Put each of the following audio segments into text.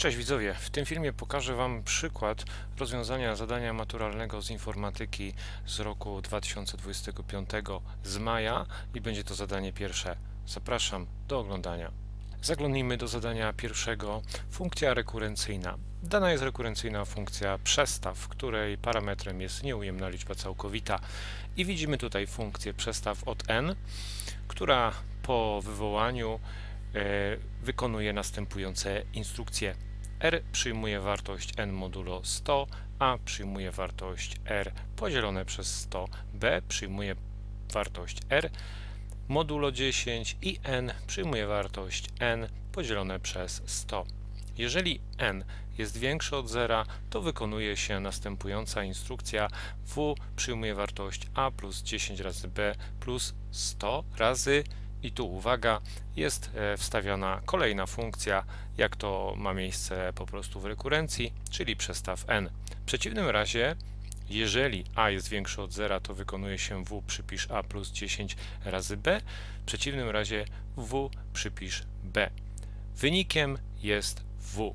Cześć widzowie, w tym filmie pokażę Wam przykład rozwiązania zadania maturalnego z informatyki z roku 2025 z maja i będzie to zadanie pierwsze. Zapraszam do oglądania. Zaglądnijmy do zadania pierwszego. Funkcja rekurencyjna. Dana jest rekurencyjna funkcja przestaw, której parametrem jest nieujemna liczba całkowita i widzimy tutaj funkcję przestaw od n, która po wywołaniu e, wykonuje następujące instrukcje. R przyjmuje wartość n modulo 100, a przyjmuje wartość r podzielone przez 100, b przyjmuje wartość r modulo 10 i n przyjmuje wartość n podzielone przez 100. Jeżeli n jest większe od zera, to wykonuje się następująca instrukcja w przyjmuje wartość a plus 10 razy b plus 100 razy i tu uwaga, jest e, wstawiona kolejna funkcja, jak to ma miejsce po prostu w rekurencji, czyli przestaw n. W przeciwnym razie, jeżeli a jest większe od zera, to wykonuje się w przypisz a plus 10 razy b, w przeciwnym razie w przypisz b. Wynikiem jest w.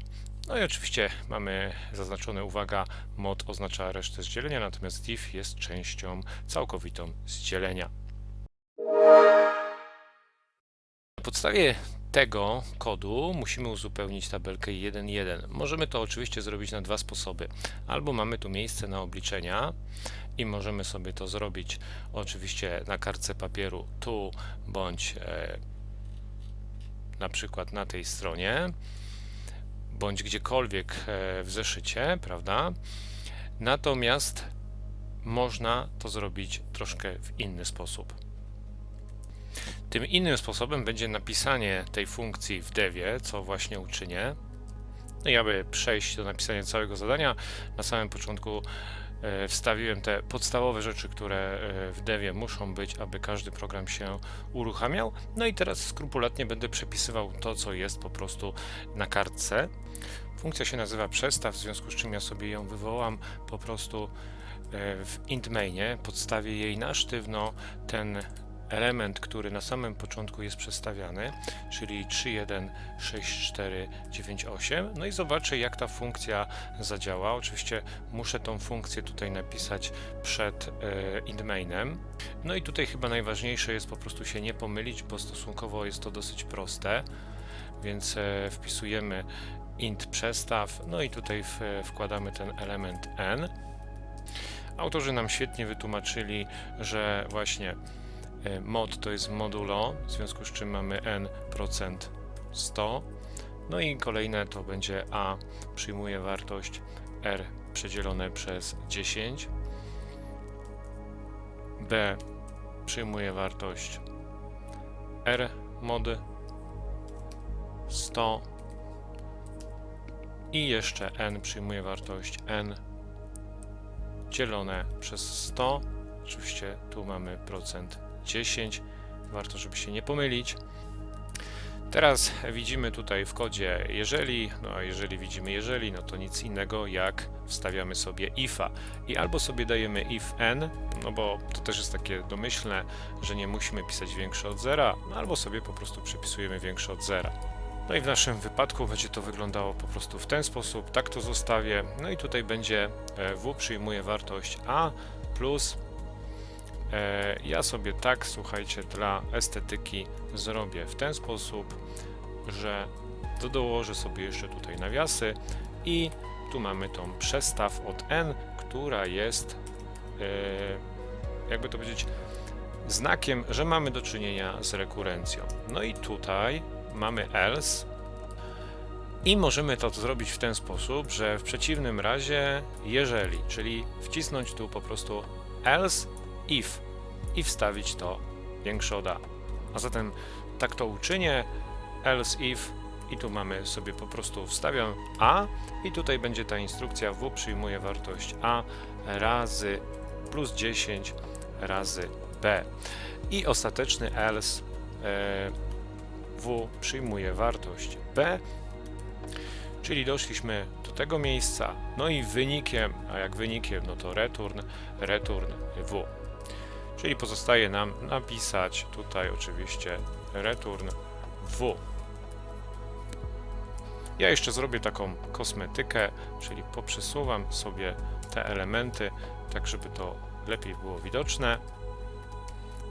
No i oczywiście mamy zaznaczone uwaga, mod oznacza resztę z dzielenia, natomiast div jest częścią całkowitą z dzielenia. Podstawie tego kodu musimy uzupełnić tabelkę 1.1. Możemy to oczywiście zrobić na dwa sposoby. Albo mamy tu miejsce na obliczenia i możemy sobie to zrobić oczywiście na kartce papieru tu bądź e, na przykład na tej stronie bądź gdziekolwiek e, w zeszycie, prawda? Natomiast można to zrobić troszkę w inny sposób. Tym innym sposobem będzie napisanie tej funkcji w devie, co właśnie uczynię. No i aby przejść do napisania całego zadania, na samym początku e, wstawiłem te podstawowe rzeczy, które e, w devie muszą być, aby każdy program się uruchamiał. No i teraz skrupulatnie będę przepisywał to, co jest po prostu na kartce. Funkcja się nazywa przestaw, w związku z czym ja sobie ją wywołam po prostu e, w int mainie, podstawię jej na sztywno ten element, który na samym początku jest przestawiany, czyli 316498. No i zobaczę, jak ta funkcja zadziała. Oczywiście muszę tą funkcję tutaj napisać przed e, int mainem. No i tutaj chyba najważniejsze jest po prostu się nie pomylić, bo stosunkowo jest to dosyć proste, więc e, wpisujemy int przestaw, no i tutaj w, wkładamy ten element n. Autorzy nam świetnie wytłumaczyli, że właśnie E, mod to jest modulo, w związku z czym mamy n procent 100. No i kolejne to będzie a przyjmuje wartość r przedzielone przez 10. b przyjmuje wartość r mod 100 i jeszcze n przyjmuje wartość n dzielone przez 100. Oczywiście tu mamy procent 10. Warto, żeby się nie pomylić. Teraz widzimy tutaj w kodzie jeżeli, no a jeżeli widzimy jeżeli, no to nic innego jak wstawiamy sobie ifa i albo sobie dajemy if n, no bo to też jest takie domyślne, że nie musimy pisać większe od zera, no albo sobie po prostu przepisujemy większe od zera. No i w naszym wypadku będzie to wyglądało po prostu w ten sposób, tak to zostawię, no i tutaj będzie e, w przyjmuje wartość a plus E, ja sobie tak, słuchajcie, dla estetyki zrobię w ten sposób, że dołożę sobie jeszcze tutaj nawiasy i tu mamy tą przestaw od n, która jest, e, jakby to powiedzieć, znakiem, że mamy do czynienia z rekurencją. No i tutaj mamy else i możemy to zrobić w ten sposób, że w przeciwnym razie jeżeli, czyli wcisnąć tu po prostu else if. I wstawić to większe od a. A zatem tak to uczynię, else if. I tu mamy sobie po prostu wstawiam a. I tutaj będzie ta instrukcja w przyjmuje wartość a razy plus 10 razy b. I ostateczny else e, w przyjmuje wartość b. Czyli doszliśmy do tego miejsca. No i wynikiem, a jak wynikiem no to return, return w Czyli pozostaje nam napisać tutaj oczywiście return w. Ja jeszcze zrobię taką kosmetykę, czyli poprzesuwam sobie te elementy, tak żeby to lepiej było widoczne.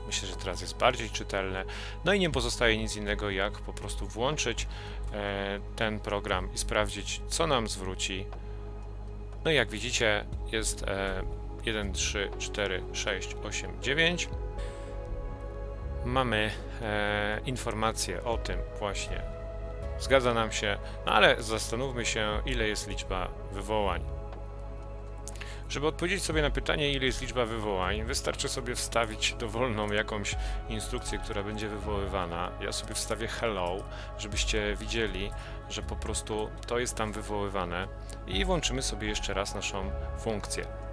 Myślę, że teraz jest bardziej czytelne. No i nie pozostaje nic innego, jak po prostu włączyć e, ten program i sprawdzić, co nam zwróci. No i jak widzicie, jest e, 1, 3, 4, 6, 8, 9. Mamy e, informację o tym właśnie. Zgadza nam się, no ale zastanówmy się, ile jest liczba wywołań. Żeby odpowiedzieć sobie na pytanie, ile jest liczba wywołań, wystarczy sobie wstawić dowolną jakąś instrukcję, która będzie wywoływana. Ja sobie wstawię hello, żebyście widzieli, że po prostu to jest tam wywoływane i włączymy sobie jeszcze raz naszą funkcję.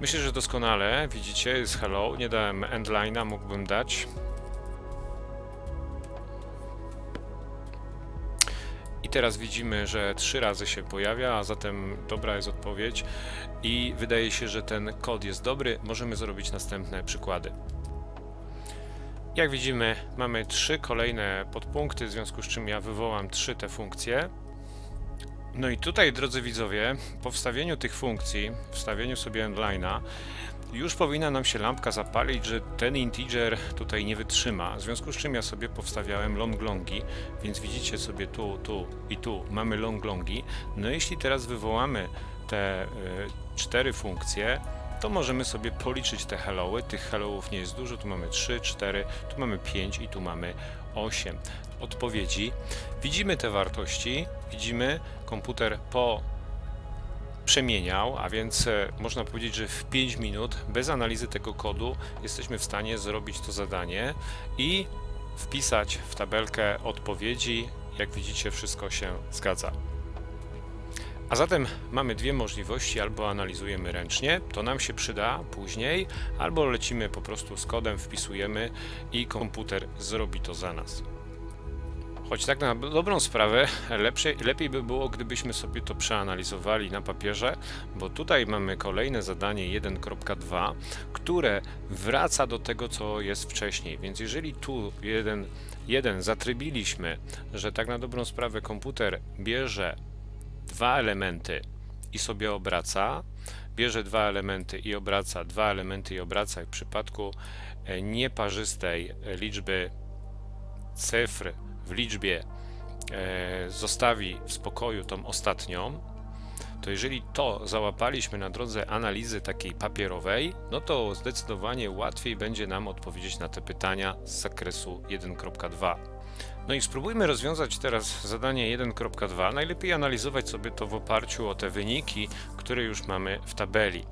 Myślę, że doskonale widzicie, jest hello. Nie dałem endline'a, mógłbym dać. I teraz widzimy, że trzy razy się pojawia, a zatem dobra jest odpowiedź i wydaje się, że ten kod jest dobry. Możemy zrobić następne przykłady. Jak widzimy, mamy trzy kolejne podpunkty, w związku z czym ja wywołam trzy te funkcje. No i tutaj, drodzy widzowie, po wstawieniu tych funkcji, wstawieniu sobie endline'a, już powinna nam się lampka zapalić, że ten integer tutaj nie wytrzyma, w związku z czym ja sobie powstawiałem long longi, więc widzicie sobie tu, tu i tu mamy long longi. No jeśli teraz wywołamy te y, cztery funkcje, to możemy sobie policzyć te hello'y. Tych hello'ów nie jest dużo, tu mamy 3, 4, tu mamy 5 i tu mamy 8 odpowiedzi. Widzimy te wartości, widzimy komputer po przemieniał, a więc e, można powiedzieć, że w 5 minut bez analizy tego kodu jesteśmy w stanie zrobić to zadanie i wpisać w tabelkę odpowiedzi. Jak widzicie, wszystko się zgadza. A zatem mamy dwie możliwości: albo analizujemy ręcznie, to nam się przyda później, albo lecimy po prostu z kodem, wpisujemy i komputer zrobi to za nas. Choć tak na dobrą sprawę, lepsze, lepiej by było, gdybyśmy sobie to przeanalizowali na papierze, bo tutaj mamy kolejne zadanie 1.2, które wraca do tego, co jest wcześniej. Więc jeżeli tu 1, 1 zatrybiliśmy, że tak na dobrą sprawę komputer bierze dwa elementy i sobie obraca, bierze dwa elementy i obraca, dwa elementy i obraca, w przypadku e, nieparzystej liczby cyfr w liczbie e, zostawi w spokoju tą ostatnią, to jeżeli to załapaliśmy na drodze analizy takiej papierowej, no to zdecydowanie łatwiej będzie nam odpowiedzieć na te pytania z zakresu 1.2. No i spróbujmy rozwiązać teraz zadanie 1.2. Najlepiej analizować sobie to w oparciu o te wyniki, które już mamy w tabeli.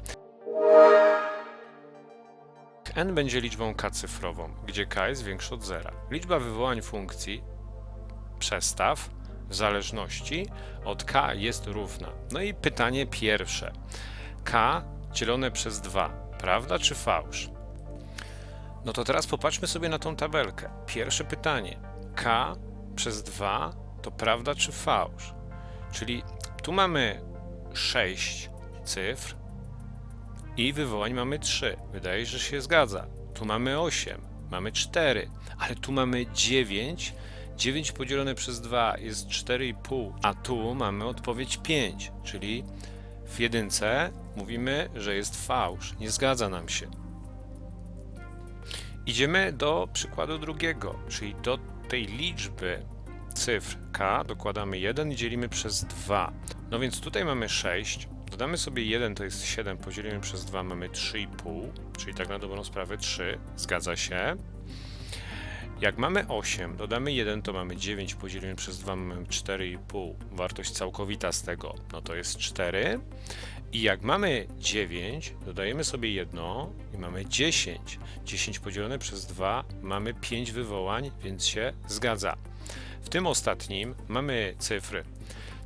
n będzie liczbą k cyfrową, gdzie k jest większe od zera. Liczba wywołań funkcji przestaw w zależności od k jest równa. No i pytanie pierwsze. k dzielone przez 2, prawda czy fałsz? No to teraz popatrzmy sobie na tą tabelkę. Pierwsze pytanie. k przez 2 to prawda czy fałsz? Czyli tu mamy 6 cyfr i wywołań mamy 3. Wydaje się, że się zgadza. Tu mamy 8, mamy 4, ale tu mamy 9 9 podzielone przez 2 jest 4,5, a tu mamy odpowiedź 5, czyli w jedynce mówimy, że jest fałsz, nie zgadza nam się. Idziemy do przykładu drugiego, czyli do tej liczby cyfr k dokładamy 1 i dzielimy przez 2. No więc tutaj mamy 6, dodamy sobie 1 to jest 7, podzielimy przez 2 mamy 3,5, czyli tak na dobrą sprawę 3, zgadza się. Jak mamy 8, dodamy 1, to mamy 9, podzielimy przez 2, mamy 4,5. Wartość całkowita z tego, no to jest 4. I jak mamy 9, dodajemy sobie 1 i mamy 10. 10 podzielone przez 2, mamy 5 wywołań, więc się zgadza. W tym ostatnim mamy cyfry.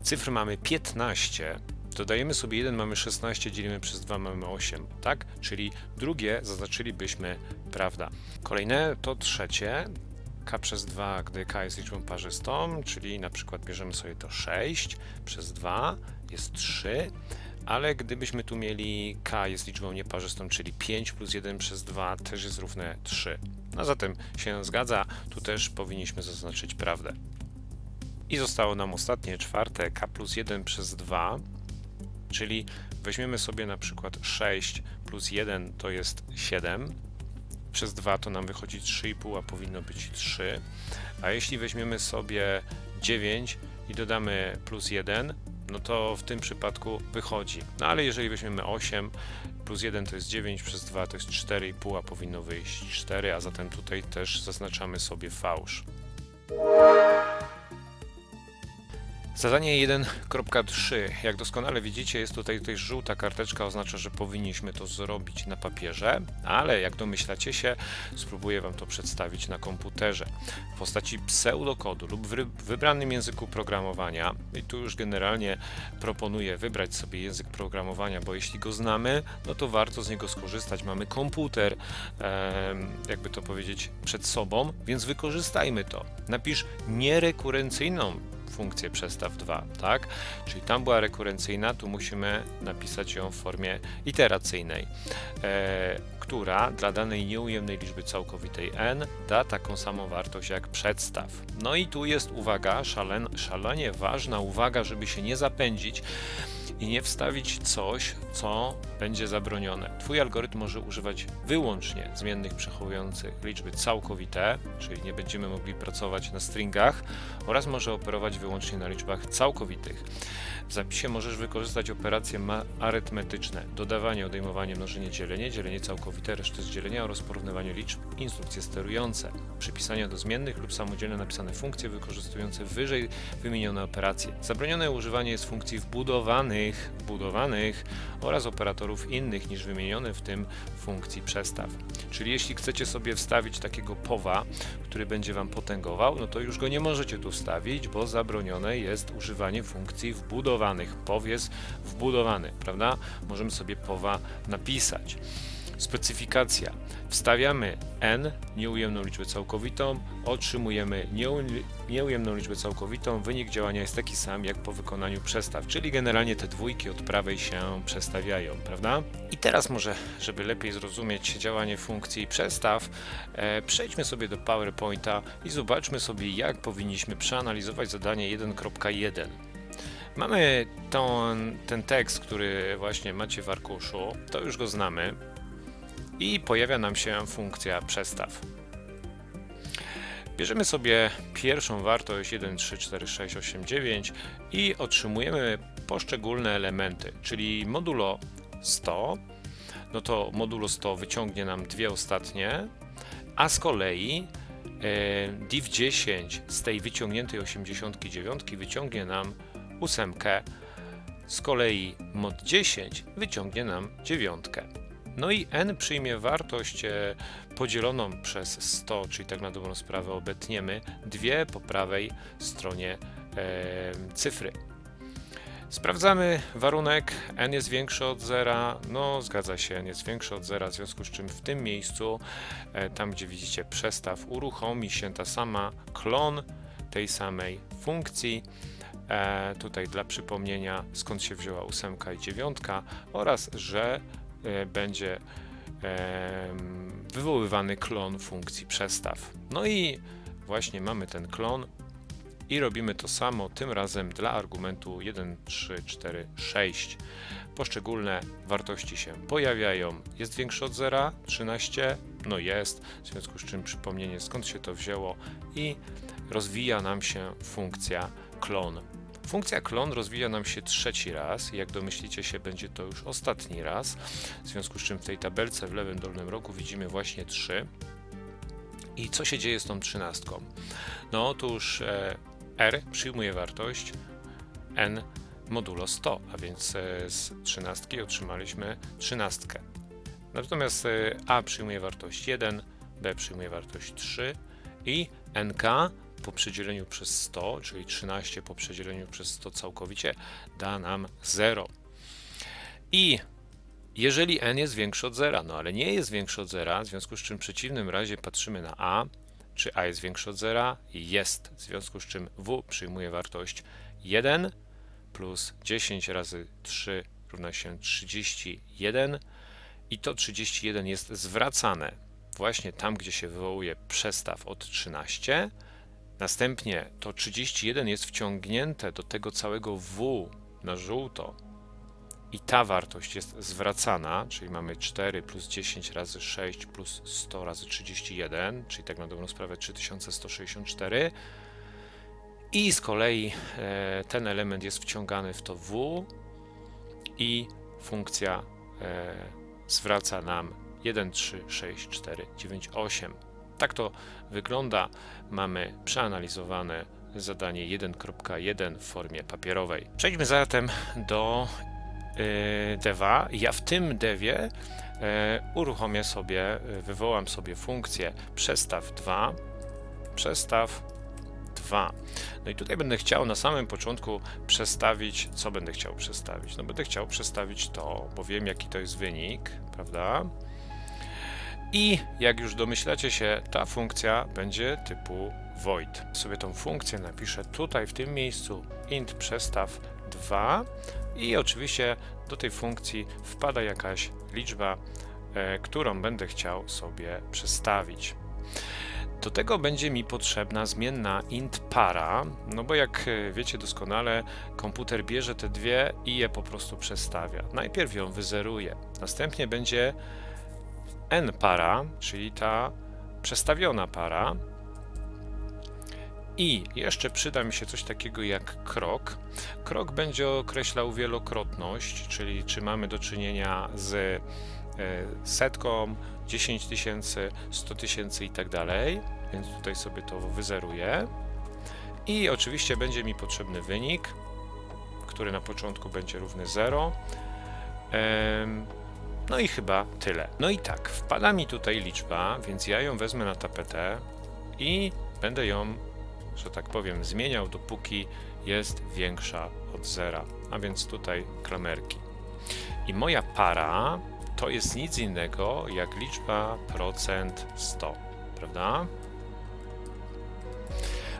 Cyfr mamy 15, dodajemy sobie 1, mamy 16, dzielimy przez 2, mamy 8, tak? Czyli drugie zaznaczylibyśmy prawda. Kolejne to trzecie, k przez 2, gdy k jest liczbą parzystą, czyli na przykład bierzemy sobie to 6 przez 2 jest 3, ale gdybyśmy tu mieli k jest liczbą nieparzystą, czyli 5 plus 1 przez 2 też jest równe 3. No zatem się zgadza, tu też powinniśmy zaznaczyć prawdę. I zostało nam ostatnie, czwarte, k plus 1 przez 2, czyli weźmiemy sobie na przykład 6 plus 1 to jest 7, przez 2 to nam wychodzi 3,5, a powinno być 3. A jeśli weźmiemy sobie 9 i dodamy plus 1, no to w tym przypadku wychodzi. No ale jeżeli weźmiemy 8 plus 1 to jest 9, przez 2 to jest 4,5, a powinno wyjść 4, a zatem tutaj też zaznaczamy sobie fałsz. Zadanie 1.3. Jak doskonale widzicie, jest tutaj, tutaj żółta karteczka, oznacza, że powinniśmy to zrobić na papierze, ale jak domyślacie się, spróbuję Wam to przedstawić na komputerze w postaci pseudokodu lub w wybranym języku programowania. I tu już generalnie proponuję wybrać sobie język programowania, bo jeśli go znamy, no to warto z niego skorzystać. Mamy komputer, jakby to powiedzieć, przed sobą, więc wykorzystajmy to. Napisz nierekurencyjną funkcję przestaw 2, tak? Czyli tam była rekurencyjna, tu musimy napisać ją w formie iteracyjnej, e, która dla danej nieujemnej liczby całkowitej n da taką samą wartość jak przedstaw. No i tu jest uwaga, szalen, szalenie ważna uwaga, żeby się nie zapędzić i nie wstawić coś, co będzie zabronione. Twój algorytm może używać wyłącznie zmiennych przechowujących liczby całkowite, czyli nie będziemy mogli pracować na stringach, oraz może operować wyłącznie na liczbach całkowitych. W zapisie możesz wykorzystać operacje arytmetyczne, dodawanie, odejmowanie, mnożenie, dzielenie, dzielenie całkowite, reszty z dzielenia oraz porównywanie liczb, instrukcje sterujące, przypisania do zmiennych lub samodzielnie napisane funkcje wykorzystujące wyżej wymienione operacje. Zabronione używanie jest funkcji wbudowanych, wbudowanych oraz operatorów innych niż wymienione w tym funkcji przestaw. Czyli jeśli chcecie sobie wstawić takiego powa, który będzie Wam potęgował, no to już go nie możecie tu wstawić, bo zabronione jest używanie funkcji wbudowanych. POW jest wbudowany, prawda? Możemy sobie powa napisać. Specyfikacja. Wstawiamy n, nieujemną liczbę całkowitą, otrzymujemy nieujemną liczbę całkowitą. Wynik działania jest taki sam jak po wykonaniu przestaw, czyli generalnie te dwójki od prawej się przestawiają, prawda? I teraz może, żeby lepiej zrozumieć działanie funkcji przestaw, e, przejdźmy sobie do PowerPointa i zobaczmy sobie, jak powinniśmy przeanalizować zadanie 1.1. Mamy ten, ten tekst, który właśnie macie w arkuszu, to już go znamy i pojawia nam się funkcja przestaw. Bierzemy sobie pierwszą wartość 1, 3, 4, 6, 8, 9 i otrzymujemy poszczególne elementy, czyli modulo 100, no to modulo 100 wyciągnie nam dwie ostatnie, a z kolei e, div 10 z tej wyciągniętej 89 wyciągnie nam ósemkę, z kolei mod 10 wyciągnie nam dziewiątkę. No i n przyjmie wartość e, podzieloną przez 100, czyli tak na dobrą sprawę obetniemy dwie po prawej stronie e, cyfry. Sprawdzamy warunek, n jest większy od zera, no zgadza się, n jest większy od zera, w związku z czym w tym miejscu, e, tam gdzie widzicie przestaw, uruchomi się ta sama klon tej samej funkcji, e, tutaj dla przypomnienia skąd się wzięła ósemka i dziewiątka oraz, że będzie wywoływany klon funkcji przestaw. No i właśnie mamy ten klon i robimy to samo tym razem dla argumentu 1, 3, 4, 6. Poszczególne wartości się pojawiają. Jest większy od 0, 13, no jest, w związku z czym przypomnienie skąd się to wzięło i rozwija nam się funkcja klon Funkcja klon rozwija nam się trzeci raz. Jak domyślicie się, będzie to już ostatni raz. W związku z czym w tej tabelce w lewym dolnym rogu widzimy właśnie 3. I co się dzieje z tą trzynastką? No otóż e, R przyjmuje wartość n modulo 100, a więc e, z trzynastki otrzymaliśmy trzynastkę. Natomiast e, A przyjmuje wartość 1, B przyjmuje wartość 3 i nk po przedzieleniu przez 100, czyli 13 po przedzieleniu przez 100 całkowicie, da nam 0. I jeżeli n jest większy od 0, no ale nie jest większy od 0, w związku z czym w przeciwnym razie patrzymy na a, czy a jest większy od 0? Jest, w związku z czym w przyjmuje wartość 1 plus 10 razy 3, równa się 31 i to 31 jest zwracane właśnie tam, gdzie się wywołuje przestaw od 13. Następnie to 31 jest wciągnięte do tego całego W na żółto i ta wartość jest zwracana, czyli mamy 4 plus 10 razy 6 plus 100 razy 31, czyli tak na dobrą sprawę 3164. I z kolei e, ten element jest wciągany w to W i funkcja e, zwraca nam 1, 3, 6, 4, 9, 8. Tak to wygląda. Mamy przeanalizowane zadanie 1.1 w formie papierowej. Przejdźmy zatem do y, deva. Ja w tym devie y, uruchomię sobie, y, wywołam sobie funkcję przestaw 2, przestaw 2. No i tutaj będę chciał na samym początku przestawić, co będę chciał przestawić? No będę chciał przestawić to, bo wiem jaki to jest wynik, prawda? I jak już domyślacie się, ta funkcja będzie typu void. Sobie tą funkcję napiszę tutaj w tym miejscu int przestaw 2 i oczywiście do tej funkcji wpada jakaś liczba, e, którą będę chciał sobie przestawić. Do tego będzie mi potrzebna zmienna int para, no bo jak e, wiecie doskonale, komputer bierze te dwie i je po prostu przestawia. Najpierw ją wyzeruje, następnie będzie n para, czyli ta przestawiona para. I jeszcze przyda mi się coś takiego jak krok. Krok będzie określał wielokrotność, czyli czy mamy do czynienia z e, setką, 10 tysięcy, 100 tysięcy i tak dalej. Więc tutaj sobie to wyzeruję. I oczywiście będzie mi potrzebny wynik, który na początku będzie równy 0. No i chyba tyle. No i tak, wpada mi tutaj liczba, więc ja ją wezmę na tapetę i będę ją, że tak powiem, zmieniał, dopóki jest większa od zera. A więc tutaj klamerki. I moja para to jest nic innego jak liczba procent 100, prawda?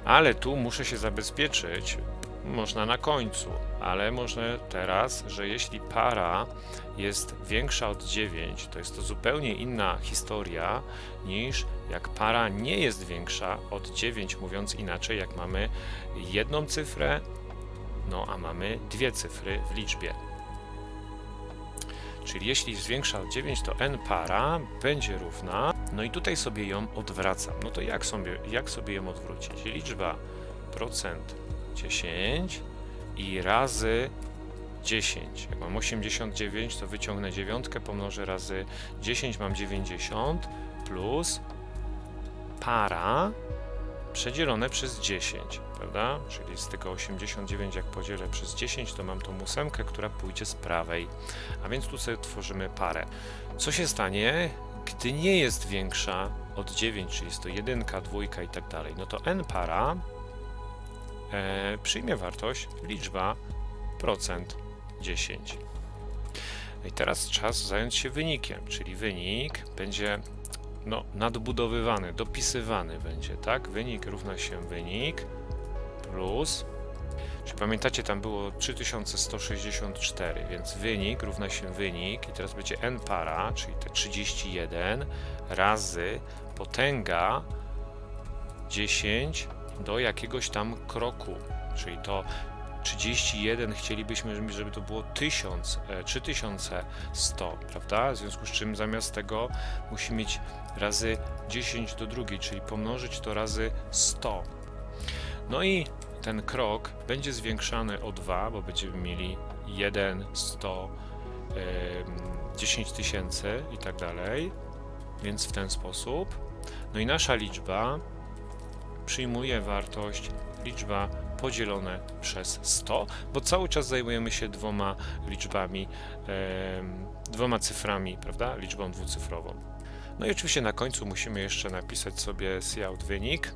Ale tu muszę się zabezpieczyć, można na końcu, ale można teraz, że jeśli para jest większa od 9, to jest to zupełnie inna historia niż jak para nie jest większa od 9, mówiąc inaczej, jak mamy jedną cyfrę, no a mamy dwie cyfry w liczbie. Czyli jeśli jest większa od 9, to n para będzie równa, no i tutaj sobie ją odwracam. No to jak sobie, jak sobie ją odwrócić? Liczba procent 10 i razy 10. Jak mam 89, to wyciągnę dziewiątkę, pomnożę razy 10, mam 90 plus para przedzielone przez 10, prawda? Czyli z tego 89, jak podzielę przez 10, to mam tą ósemkę, która pójdzie z prawej. A więc tu sobie tworzymy parę. Co się stanie, gdy nie jest większa od 9, czyli jest to 1, 2 i tak dalej? No to n para e, przyjmie wartość liczba procent 10. I teraz czas zająć się wynikiem, czyli wynik będzie no, nadbudowywany, dopisywany będzie, tak? Wynik równa się wynik plus, czy pamiętacie, tam było 3164, więc wynik równa się wynik i teraz będzie n para, czyli te 31 razy potęga 10 do jakiegoś tam kroku, czyli to 31 chcielibyśmy, żeby to było 1000, 3100, e, prawda? W związku z czym zamiast tego musi mieć razy 10 do drugiej, czyli pomnożyć to razy 100. No i ten krok będzie zwiększany o 2, bo będziemy mieli 1, 100, 10 tysięcy i tak dalej, więc w ten sposób. No i nasza liczba przyjmuje wartość liczba podzielone przez 100, bo cały czas zajmujemy się dwoma liczbami, e, dwoma cyframi, prawda? Liczbą dwucyfrową. No i oczywiście na końcu musimy jeszcze napisać sobie cout wynik,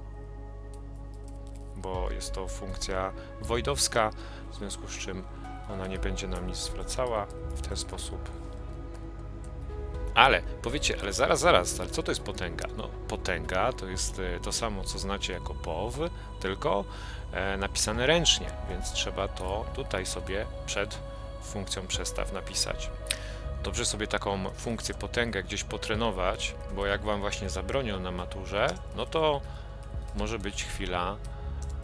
bo jest to funkcja voidowska, w związku z czym ona nie będzie nam nic zwracała. W ten sposób ale powiecie, ale zaraz, zaraz, ale co to jest potęga? No, potęga to jest e, to samo, co znacie jako POW, tylko e, napisane ręcznie, więc trzeba to tutaj sobie przed funkcją przestaw napisać. Dobrze sobie taką funkcję potęgę gdzieś potrenować, bo jak Wam właśnie zabronią na maturze, no to może być chwila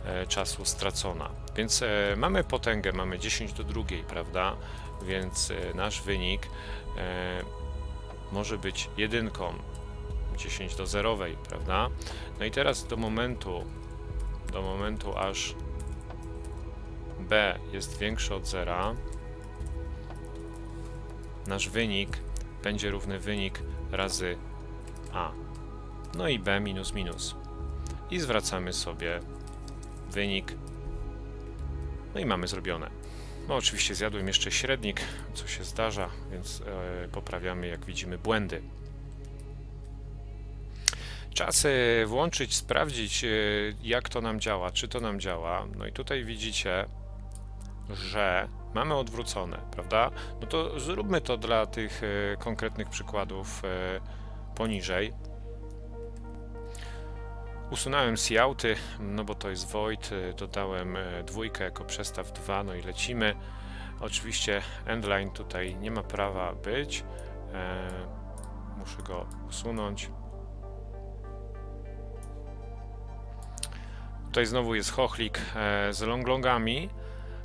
e, czasu stracona. Więc e, mamy potęgę, mamy 10 do drugiej, prawda? Więc e, nasz wynik e, może być jedynką, 10 do zerowej, prawda? No i teraz do momentu, do momentu aż b jest większy od zera, nasz wynik będzie równy wynik razy a. No i b minus minus. I zwracamy sobie wynik. No i mamy zrobione. No oczywiście zjadłem jeszcze średnik, co się zdarza, więc e, poprawiamy jak widzimy błędy. Czas e, włączyć, sprawdzić e, jak to nam działa, czy to nam działa. No i tutaj widzicie, że mamy odwrócone, prawda? No to zróbmy to dla tych e, konkretnych przykładów e, poniżej. Usunąłem C-outy, no bo to jest void, e, dodałem e, dwójkę jako przestaw 2, no i lecimy. Oczywiście endline tutaj nie ma prawa być. E, muszę go usunąć. Tutaj znowu jest chochlik e, z longlongami,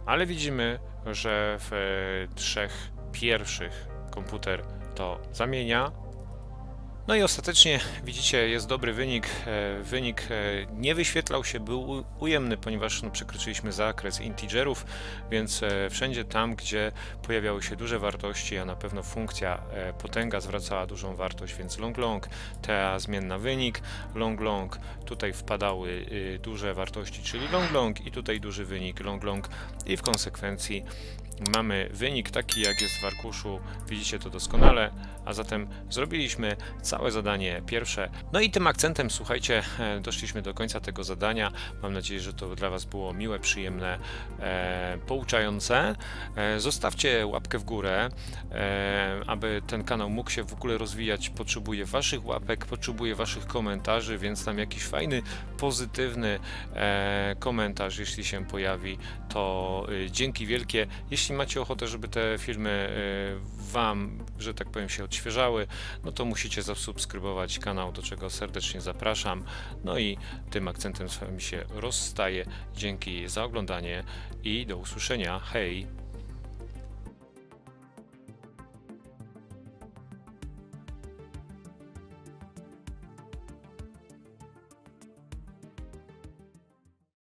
ale widzimy, że w e, trzech pierwszych komputer to zamienia. No i ostatecznie widzicie, jest dobry wynik. E, Wynik e, nie wyświetlał się, był ujemny, ponieważ no, przekroczyliśmy zakres integerów, więc e, wszędzie tam, gdzie pojawiały się duże wartości, a na pewno funkcja potęga zwracała dużą wartość, więc long long, ta zmienna wynik, long long, tutaj wpadały y, duże wartości, czyli long long i tutaj duży wynik long long i w konsekwencji mamy wynik taki jak jest w arkuszu, widzicie to doskonale, a zatem zrobiliśmy całe zadanie pierwsze. No i tym akcentem, słuchajcie, e, doszliśmy do końca tego zadania. Mam nadzieję, że to dla Was było miłe, przyjemne, e, pouczające. E, zostawcie łapkę w górę, e, aby ten kanał mógł się w ogóle rozwijać. Potrzebuję Waszych łapek, potrzebuję Waszych komentarzy, więc tam jakiś fajny, pozytywny e, komentarz, jeśli się pojawi, to y, dzięki wielkie. Jeśli macie ochotę, żeby te filmy y, Wam, że tak powiem, się odświeżały, no to musicie zasubskrybować kanał, do czego serdecznie zapraszam. No i tym akcentem z Wami się rozstaję. Dzięki za oglądanie i do usłyszenia. Hej!